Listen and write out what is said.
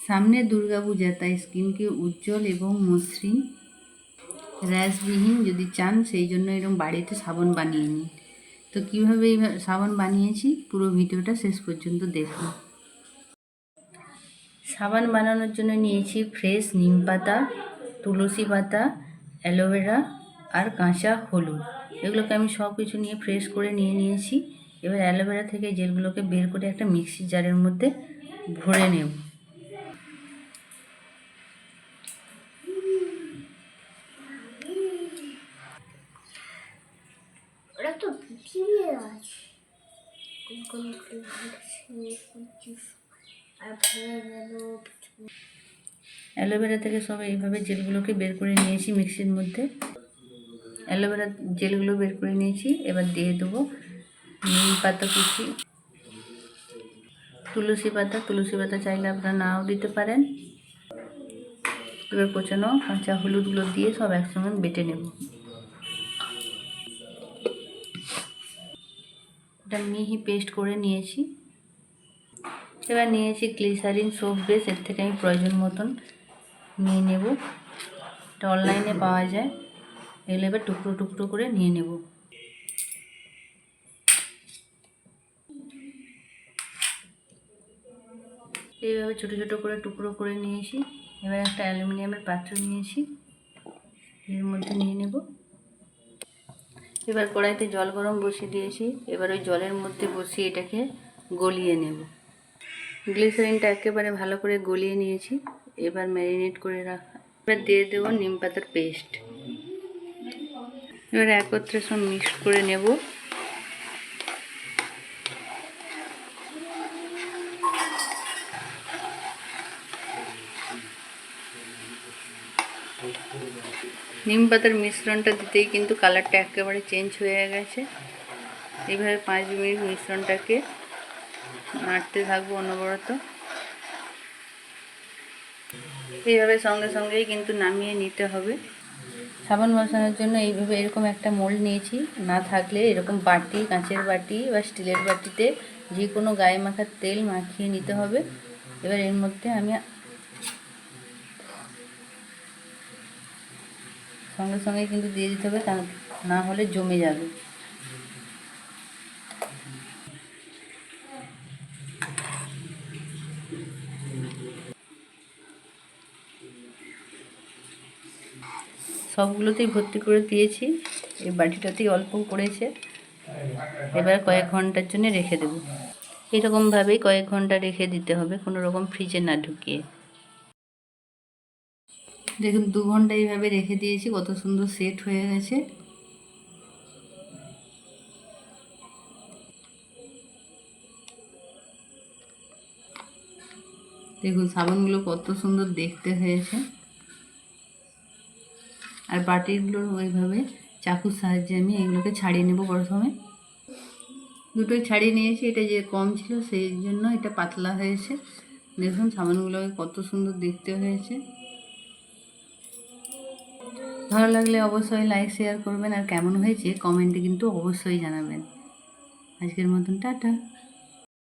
সামনে দুর্গাপূজা তাই স্কিনকে উজ্জ্বল এবং মসৃণ, র্যাশবিহীন যদি চান, সেই জন্য এরকম বাড়িতে সাবান বানিয়ে নিন। তো কীভাবে এই সাবান বানিয়েছি, পুরো ভিডিওটা শেষ পর্যন্ত দেখুন। সাবান বানানোর জন্য নিয়েছি ফ্রেশ নিম পাতা, তুলসী পাতা, অ্যালোভেরা আর কাঁচা হলুদ। এগুলোকে আমি সব কিছু নিয়ে ফ্রেশ করে নিয়ে নিয়েছি। এবার অ্যালোভেরা থেকে জেলগুলোকে বের করে একটা মিক্সি জারের মধ্যে ভরে নেব। অ্যালোভেরা থেকে সব এইভাবে জেলগুলোকে বের করে নিয়েছি মিক্সির মধ্যে। অ্যালোভেরা জেলগুলো বের করে নিয়েছি, এবার দিয়ে দেবো নিম পাতা কুচি। তুলসী পাতা তুলসী পাতা চাইলে আপনারা নাও দিতে পারেন। এবার কোচানো কাঁচা হলুদগুলো দিয়ে সব একসঙ্গে বেটে নেব। এটা মিহি পেস্ট করে নিয়েছি। এবার নিয়েছি গ্লিসারিন সোপ বেস এর থেকে আমি প্রয়োজন মতন নিয়ে নেব। এটা অনলাইনে পাওয়া যায়। এগুলো এবার টুকরো টুকরো করে নিয়ে নেব। এইভাবে ছোটো ছোটো করে টুকরো করে নিয়েছি। এবার একটা অ্যালুমিনিয়ামের পাত্র নিয়েছি এর মধ্যে নিয়ে নেব। এবার কড়াইতে জল গরম বসিয়ে দিয়েছি। এবার ওই জলের মধ্যে বসিয়ে এটাকে গলিয়ে নেব। গ্লিসারিনটা একেবারে ভালো করে গলিয়ে নিয়েছি। এবার ম্যারিনেট করে রাখা এবার দিয়ে দেবো নিম পাতার পেস্ট। এবার একত্রে সব মিক্সড করে নেব। নিম পাতার মিশ্রণটা দিতেই কিন্তু কালারটা একেবারে চেঞ্জ হয়ে গেছে। এইভাবে পাঁচ মিনিট মিশ্রণটাকে নাড়তে থাকব অনবরত। এইভাবে সঙ্গে সঙ্গেই কিন্তু নামিয়ে নিতে হবে। সাবান বসানোর জন্য এইভাবে এরকম একটা মোল্ড নিয়েছি। না থাকলে এরকম বাটি, কাঁচের বাটি বা স্টিলের বাটিতে যে কোনো গায়ে মাখার তেল মাখিয়ে নিতে হবে। এবার এর মধ্যে আমি সঙ্গে সঙ্গে কিন্তু দিয়ে দিতে হবে, তা না হলে জমে যাবে। সবগুলোতেই ভর্তি করে দিয়েছি, এই বাটিটাতেই অল্প করেছে। এবার কয়েক ঘণ্টার জন্য রেখে দেবো। এরকমভাবেই কয়েক ঘণ্টা রেখে দিতে হবে, কোনো রকম ফ্রিজে না ঢুকিয়ে। দেখুন, দু ঘণ্টা এইভাবে রেখে দিয়েছি, কত সুন্দর সেট হয়ে গেছে। দেখুন, সাবানগুলো কত সুন্দর দেখতে হয়েছে। আর বাটিগুলোর ওইভাবে চাকুর সাহায্যে আমি এগুলোকে ছাড়িয়ে নেব প্রথমে। দুটোই ছাড়িয়ে নিয়েছি, এটা যে কম ছিল সেই জন্য এটা পাতলা হয়েছে। দেখুন, সাবানগুলোকে কত সুন্দর দেখতে হয়েছে। ভালো লাগলে অবশ্যই লাইক শেয়ার করবেন। আর কেমন হয়েছে কমেন্টে কিন্তু অবশ্যই জানাবেন। আজকের মতন, টাটা।